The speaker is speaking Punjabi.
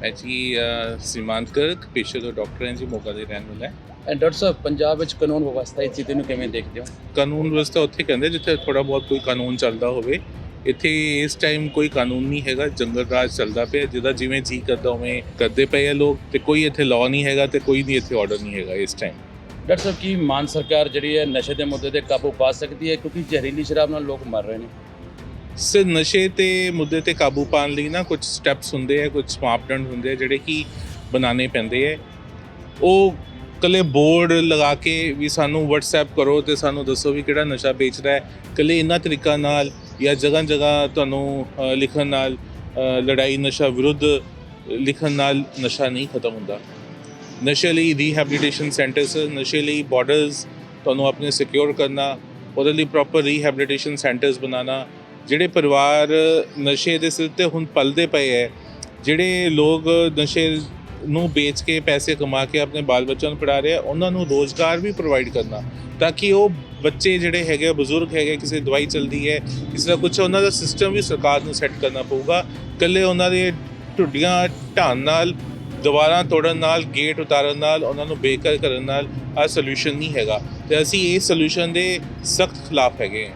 ਮੈਂ ਜੀ ਸੀਮਾਂਤ ਪੇਸ਼ੇ ਤੋਂ ਡਾਕਟਰ ਹਾਂ ਜੀ ਮੋਗਾ ਦੇ ਰਹਿਣ ਵਾਲਾ। ਐਂਡ ਡਾਕਟਰ ਸਾਹਿਬ ਪੰਜਾਬ ਵਿੱਚ ਕਾਨੂੰਨ ਵਿਵਸਥਾ ਇਸ ਚੀਜ਼ ਨੂੰ ਕਿਵੇਂ ਦੇਖਦੇ ਹੋ? ਕਾਨੂੰਨ ਵਿਵਸਥਾ ਉੱਥੇ ਕਹਿੰਦੇ ਜਿੱਥੇ ਥੋੜਾ ਬਹੁਤ ਕੋਈ ਕਾਨੂੰਨ ਚੱਲਦਾ ਹੋਵੇ। ਇੱਥੇ ਇਸ ਟਾਈਮ ਕੋਈ ਕਾਨੂੰਨ ਨਹੀਂ ਹੈਗਾ ਜੰਗਲ ਰਾਜ ਚੱਲਦਾ ਪਿਆ ਜਿਹਦਾ ਜਿਵੇਂ ਜੀ ਕਰਦਾ ਉਵੇਂ ਕਰਦੇ ਪਏ ਆ ਲੋਕ ਤੇ ਕੋਈ ਇੱਥੇ ਲਾਅ ਨਹੀਂ ਹੈਗਾ ਤੇ ਕੋਈ ਨਹੀਂ ਇੱਥੇ ਆਰਡਰ ਨਹੀਂ ਹੈਗਾ ਇਸ ਟਾਈਮ ਡਾਕਟਰ ਸਾਹਿਬ ਕੀ ਮਾਨ ਸਰਕਾਰ ਜਿਹੜੀ ਹੈ ਨਸ਼ੇ ਦੇ ਮੁੱਦੇ ਤੇ ਕਾਬੂ ਪਾ ਸਕਦੀ ਹੈ? ਕਿਉਂਕਿ ਜ਼ਹਿਰੀਲੀ ਸ਼ਰਾਬ ਨਾਲ ਲੋਕ ਮਰ ਰਹੇ ਨੇ। ਸੇ ਨਸ਼ੇ ਤੇ ਮੁੱਦੇ ਤੇ ਕਾਬੂ ਪਾਉਣ ਲਈ ਨਾ ਕੁਝ ਸਟੈਪਸ ਹੁੰਦੇ ਆ ਕੁਝ ਸਮਾਪਦੰਡ ਹੁੰਦੇ ਆ ਜਿਹੜੇ ਕਿ ਬਣਾਉਣੇ ਪੈਂਦੇ ਆ ਉਹ ਕੱਲੇ ਬੋਰਡ ਲਗਾ ਕੇ ਵੀ ਸਾਨੂੰ WhatsApp ਕਰੋ ਤੇ ਸਾਨੂੰ ਦੱਸੋ ਵੀ ਕਿਹੜਾ ਨਸ਼ਾ ਵੇਚਦਾ ਹੈ ਕੱਲੇ ਇਹਨਾਂ ਤਰੀਕਾ ਨਾਲ ਜਾਂ ਜਗ੍ਹਾ ਜਗ੍ਹਾ ਤੁਹਾਨੂੰ ਲਿਖਣ ਨਾਲ ਲੜਾਈ ਨਸ਼ਾ ਵਿਰੁੱਧ ਲਿਖਣ ਨਾਲ ਨਸ਼ਾ ਨਹੀਂ ਖਤਮ ਹੁੰਦਾ ਨਸ਼ੇ ਲਈ ਰੀਹੈਬਿਲਿਟੇਸ਼ਨ ਸੈਂਟਰਸ ਨਸ਼ੇ ਲਈ ਬਾਰਡਰਸ ਤੁਹਾਨੂੰ ਆਪਣੇ ਸਿਕਿਉਰ ਕਰਨਾ ਉਹਦੇ ਲਈ ਪ੍ਰੋਪਰ ਰੀਹੈਬਿਲਿਟੇਸ਼ਨ ਸੈਂਟਰਸ ਬਣਾਉਣਾ ਜਿਹੜੇ ਪਰਿਵਾਰ ਨਸ਼ੇ ਦੇ ਸਿਰ ਤੇ ਹੁਣ ਪਲਦੇ ਪਏ ਹੈ ਜਿਹੜੇ ਲੋਕ ਨਸ਼ੇ ਨੂੰ ਵੇਚ ਕੇ ਪੈਸੇ ਕਮਾ ਕੇ ਆਪਣੇ ਬਾਲ ਬੱਚਿਆਂ ਨੂੰ ਪੜ੍ਹਾ ਰਹੇ ਆ ਉਹਨਾਂ ਨੂੰ ਰੋਜ਼ਗਾਰ ਵੀ ਪ੍ਰੋਵਾਈਡ ਕਰਨਾ ਤਾਂ ਕਿ ਉਹ ਬੱਚੇ ਜਿਹੜੇ ਹੈਗੇ ਆ, ਬਜ਼ੁਰਗ ਹੈਗੇ ਕਿਸੇ ਦਵਾਈ ਚਲਦੀ ਹੈ ਕਿਸੇ ਦਾ ਕੁਝ ਉਹਨਾਂ ਦਾ ਸਿਸਟਮ ਵੀ ਸਰਕਾਰ ਨੂੰ ਸੈੱਟ ਕਰਨਾ ਪਊਗਾ। ਇਕੱਲੇ ਉਹਨਾਂ ਦੇ ਢੁੱਡੀਆਂ ਢਾਣ ਨਾਲ ਦੁਬਾਰਾ ਤੋੜਨ ਨਾਲ ਗੇਟ ਉਤਾਰਨ ਨਾਲ ਉਹਨਾਂ ਨੂੰ ਬੇਕਰ ਕਰਨ ਨਾਲ ਆ ਸੋਲੂਸ਼ਨ ਨਹੀਂ ਹੈਗਾ ਤੇ ਅਸੀਂ ਇਸ ਸੋਲੂਸ਼ਨ ਦੇ ਸਖਤ ਖਿਲਾਫ ਹੈਗੇ ਹਾਂ